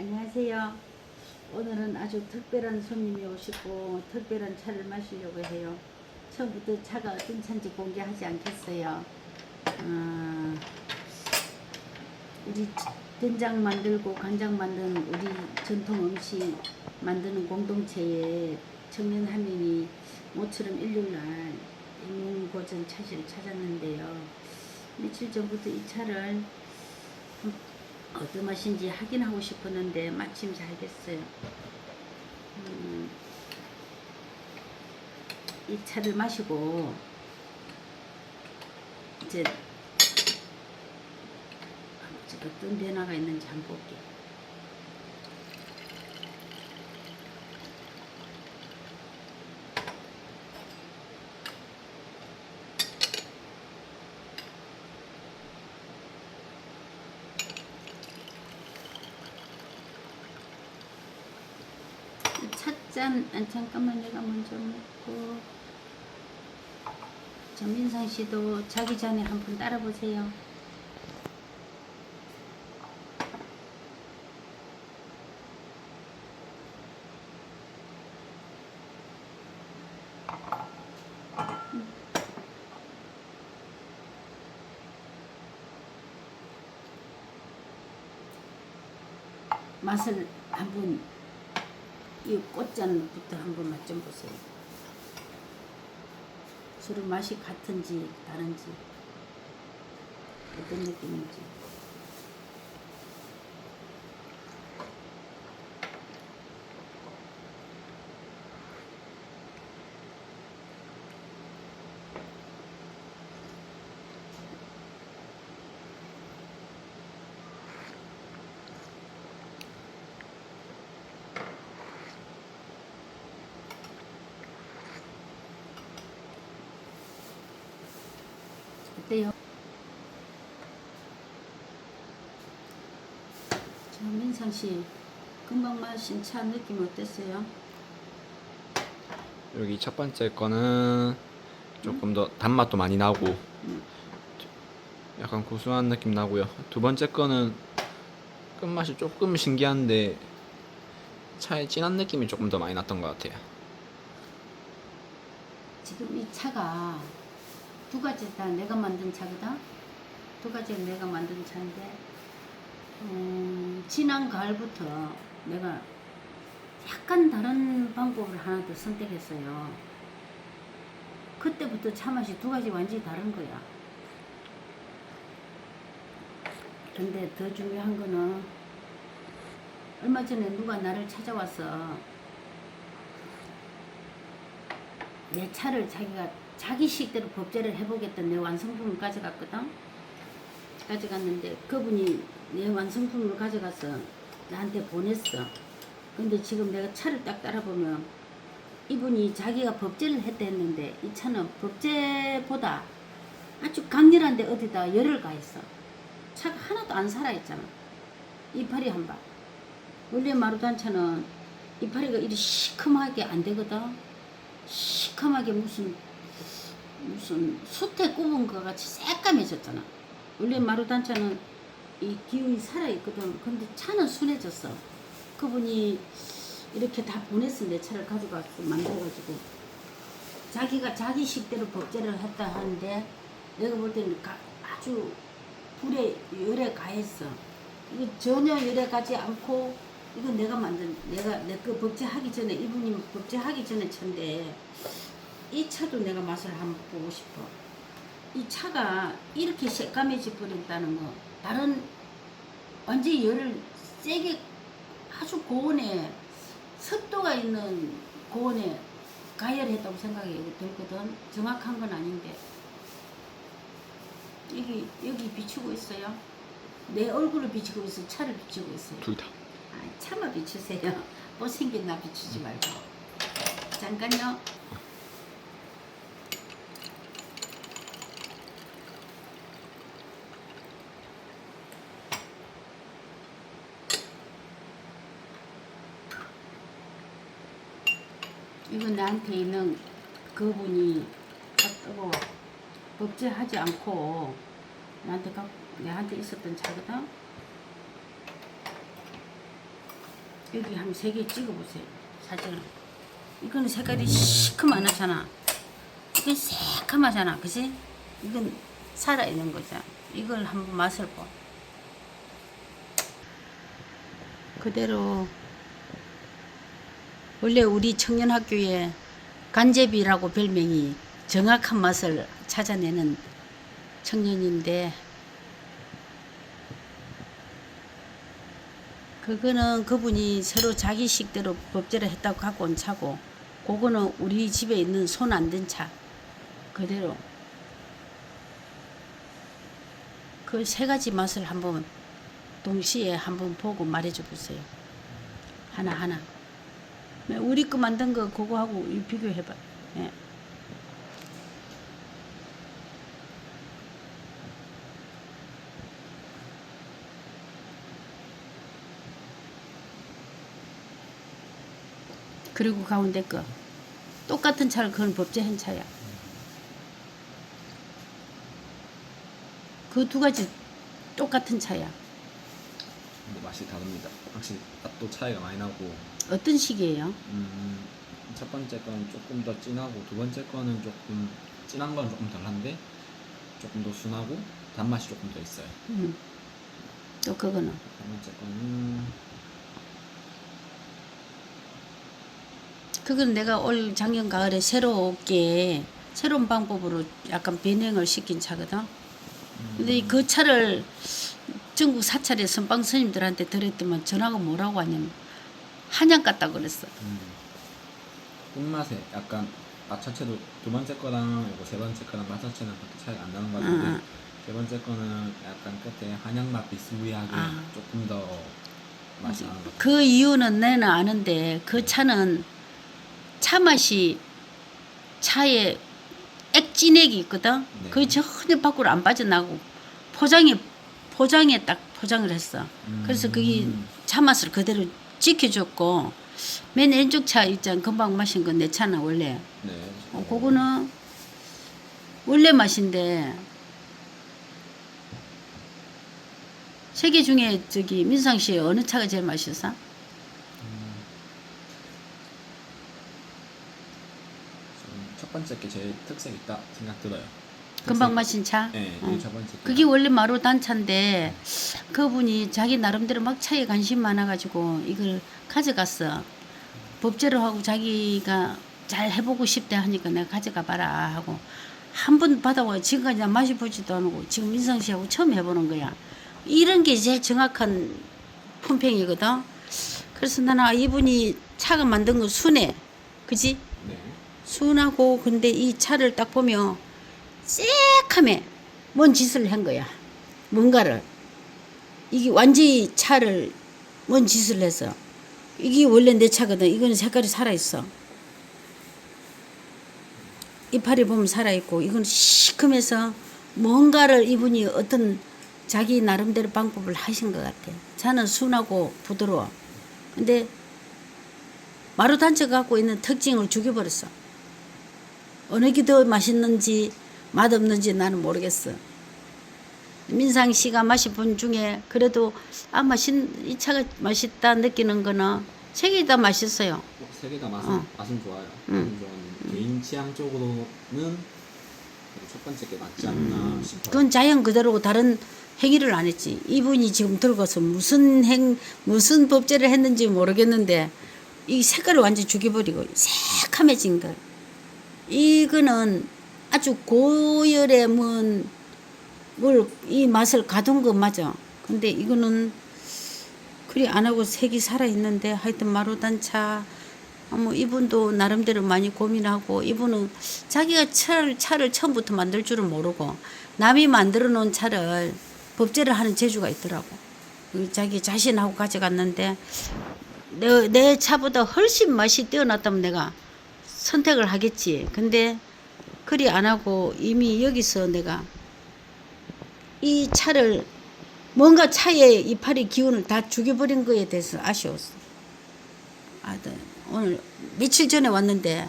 안녕하세요. 오늘은 아주 특별한 손님이 오시고 특별한 차를 마시려고 해요. 처음부터 차가 어떤 차인지 공개하지 않겠어요. 어, 우리 된장 만들고 간장 만드는 우리 전통 음식 만드는 공동체에 청년 한인이 모처럼 일요일날 임용고전 차시를 찾았는데요. 며칠 전부터 이 차를 어떤 맛인지 확인하고 싶었는데 마침 잘 됐어요. 음, 이 차를 마시고 이제 어떤 변화가 있는지 한번 볼게요. 이 찻잔, 아, 잠깐만 내가 먼저 먹고. 전민상 씨도 자기 전에 한번 따라 보세요. 맛을 한번 이 꽃잔부터 한번 맛좀 보세요. 서로 맛이 같은지 다른지 어떤 느낌인지. 어때요? 자, 민상 씨, 금방 마신 차 느낌 어땠어요? 여기 첫 번째 거는 조금 더 단맛도 많이 나고 음. 약간 고소한 느낌 나고요. 두 번째 거는 끝맛이 조금 신기한데 차의 진한 느낌이 조금 더 많이 났던 것 같아요. 지금 이 차가 두 가지 다 내가 만든 차거든. 두 가지 내가 만든 차인데 음, 지난 가을부터 내가 약간 다른 방법을 하나 더 선택했어요. 그때부터 차 맛이 두 가지 완전히 다른 거야. 근데 더 중요한 거는 얼마 전에 누가 나를 찾아와서 내 차를 자기가 자기 식대로 법제를 해보겠다 내 완성품을 가져갔거든. 가져갔는데 그분이 내 완성품을 가져가서 나한테 보냈어. 근데 지금 내가 차를 딱 따라보면 이분이 자기가 법제를 했다 했는데 이 차는 법제보다 아주 강렬한데 어디다 열을 가했어. 차가 하나도 안 살아있잖아. 이파리 한 발. 원래 마루단 차는 이파리가 이리 시큼하게 안 되거든. 시커멓게 무슨 무슨 숯에 구운 것 같이 새까매졌잖아. 원래 마루단차는 이 기운이 살아있거든. 근데 차는 순해졌어. 그분이 이렇게 다 보냈어. 내 차를 가져가서 만들어가지고. 자기가 자기 식대로 법제를 했다 하는데 내가 볼 때는 가- 아주 불에 열에 가했어. 이거 전혀 열에 가지 않고 이거 내가 만든 내가 내그 법제하기 전에 이분이 법제하기 전에 차인데 이 차도 내가 맛을 한번 보고 싶어. 이 차가 이렇게 새까매져 버린다는 거 다른 완전히 열을 세게 아주 고온에 습도가 있는 고온에 가열했다고 생각이 들거든. 정확한 건 아닌데 여기 여기 비추고 있어요. 내 얼굴을 비추고 있어. 차를 비추고 있어요. 둘 다. 아, 차마 비추세요. 못생긴 나 비추지 말고. 잠깐요. 이거 나한테 있는 그분이 갖다고 법제하지 않고 나한테 갖 내한테 있었던 차거든. 여기 한 세 개 찍어보세요. 사진을. 이거는 색깔이 시커먼하잖아. 이건 새까마잖아. 그지? 이건 살아있는 거잖아. 이걸 한번 맛을 봐. 그대로 원래 우리 청년학교에 간제비라고 별명이 정확한 맛을 찾아내는 청년인데 그거는 그분이 새로 자기 식대로 법제를 했다고 갖고 온 차고 그거는 우리 집에 있는 손 안 든 차 그대로. 그 세 가지 맛을 한번 동시에 한번 보고 말해줘 보세요. 하나 하나 우리 거 만든 거 그거하고 이 비교해봐 예. 그리고 가운데 거 똑같은 차를 그건 법제한 차야. 그 두 가지 똑같은 차야. 근데 맛이 다릅니다. 확실히 맛도 차이가 많이 나고 어떤 식이에요? 음, 첫 번째 거는 조금 더 진하고 두 번째 거는 조금 진한 건 조금 덜한데 조금 더 순하고 단맛이 조금 더 있어요. 음. 또 그거는 세 번째 거는 그건 내가 올 작년 가을에 새롭게 새로운 방법으로 약간 변형을 시킨 차거든. 근데 이그 차를 전국 사찰의 선방 스님들한테 드렸더만 전화가 뭐라고 하냐면 한약 같다 그랬어. 음, 끝맛에 약간 맛 자체도 두 번째 거랑 이거 세 번째 거랑 맛 자체는 그렇게 차이가 안 나는 것 같은데 응, 응. 세 번째 거는 약간 끝에 한약 맛 비스무리하게 아. 조금 더 맛이 나는 것 같아요. 그 이유는 내는 아는데 그 차는 차 맛이 차에 액진액이 있거든. 네. 그게 전혀 밖으로 안 빠져나고 포장에 포장에 딱 포장을 했어. 그래서 그게 음. 차 맛을 그대로 지켜줬고 맨 왼쪽 차 있잖아. 금방 마신 건 내 차는 원래. 네. 어, 그거는 원래 맛인데 세개 중에 저기 민상 씨 어느 차가 제일 맛있어? 저는 첫 번째 게 제일 특색 있다 생각 들어요. 금방 마신 차? 네, 어. 첫 번째. 게. 그게 원래 마루 단차인데 그분이 자기 나름대로 막 차에 관심 많아가지고 이걸 가져갔어. 법제로 하고 자기가 잘 해보고 싶대 하니까 내가 가져가 봐라 하고 한 번 받아와 지금까지 난 마셔보지도 않고 지금 민상 씨하고 처음 해보는 거야. 이런 게 제일 정확한 품평이거든. 그래서 나는 아, 이분이 차가 만든 거 순해. 그지? 네. 순하고 근데 이 차를 딱 보면 새카매 뭔 짓을 한 거야 뭔가를 이게 완전히 차를 뭔 짓을 해서 이게 원래 내 차거든 이거는 색깔이 살아있어 이파리 보면 살아있고 이건 시큼해서 뭔가를 이분이 어떤 자기 나름대로 방법을 하신 것 같아 차는 순하고 부드러워 근데 마루 단체 갖고 있는 특징을 죽여버렸어 어느 게 더 맛있는지 맛없는지 나는 모르겠어. 민상 씨가 마셔본 중에 그래도 아 맛있 이 차가 맛있다 느끼는 거는 세 개 다 맛있어요. 어, 세개 다 맛은 어. 맛은 좋아요. 음. 개인 취향 쪽으로는 첫 번째 게 낫지 않나 싶어요. 그건 자연 그대로고 다른 행위를 안 했지. 이분이 지금 들고서 무슨 행 무슨 법제를 했는지 모르겠는데 이 색깔을 완전 죽여버리고 새카매진 걸. 이거는 아주 고열의 뭔뭘이 맛을 가둔 거 맞아. 근데 이거는 그리 안 하고 색이 살아 있는데 하여튼 마루단차 어, 뭐 이분도 나름대로 많이 고민하고 이분은 자기가 차를, 차를 처음부터 만들 줄은 모르고 남이 만들어 놓은 차를 법제를 하는 재주가 있더라고. 그 자기 자신하고 가져갔는데 내, 내 차보다 훨씬 맛이 뛰어났다면 내가 선택을 하겠지. 근데 그리 안 하고 이미 여기서 내가 이 차를 뭔가 차에 이파리 기운을 다 죽여버린 거에 대해서 아쉬웠어. 아, 네. 오늘 며칠 전에 왔는데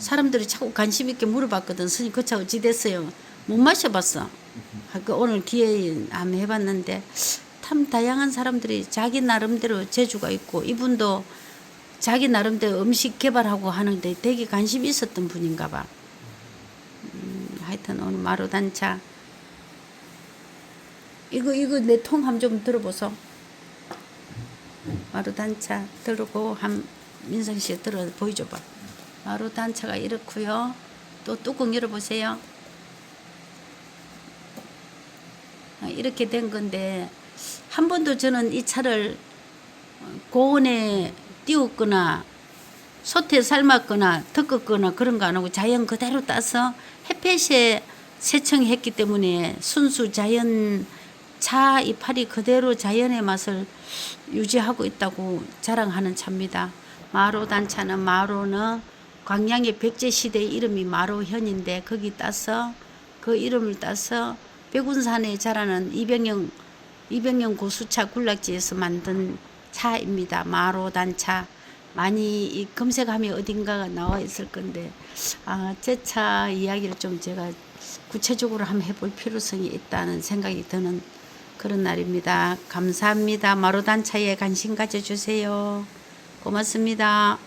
사람들이 자꾸 관심 있게 물어봤거든. 스님 그 차 어찌 됐어요? 못 마셔봤어. 아, 그 오늘 기회에 한번 해봤는데 참 다양한 사람들이 자기 나름대로 재주가 있고 이분도 자기 나름대로 음식 개발하고 하는데 되게 관심이 있었던 분인가 봐. 음, 하여튼 오늘 마루단차 이거 이거 내 통함 좀 들어보소. 마루단차 들고 한 민성 씨 들어 보여줘봐. 마루단차가 이렇고요. 또 뚜껑 열어보세요. 아, 이렇게 된 건데 한 번도 저는 이 차를 고온에 띄웠거나 솥에 삶았거나 덮었거나 그런 거 안 하고 자연 그대로 따서 햇볕에 세청했기 때문에 순수 자연 차 이파리 그대로 자연의 맛을 유지하고 있다고 자랑하는 차입니다. 마로 단차는 마로는 광양의 백제 시대의 이름이 마로현인데 거기 따서 그 이름을 따서 백운산에 자라는 이병영 이병영 고수차 군락지에서 만든 차입니다. 마로 단차 많이 이 검색하면 어딘가가 나와 있을 건데 아, 제 차 이야기를 좀 제가 구체적으로 한번 해볼 필요성이 있다는 생각이 드는 그런 날입니다. 감사합니다. 마로 단차에 관심 가져주세요. 고맙습니다.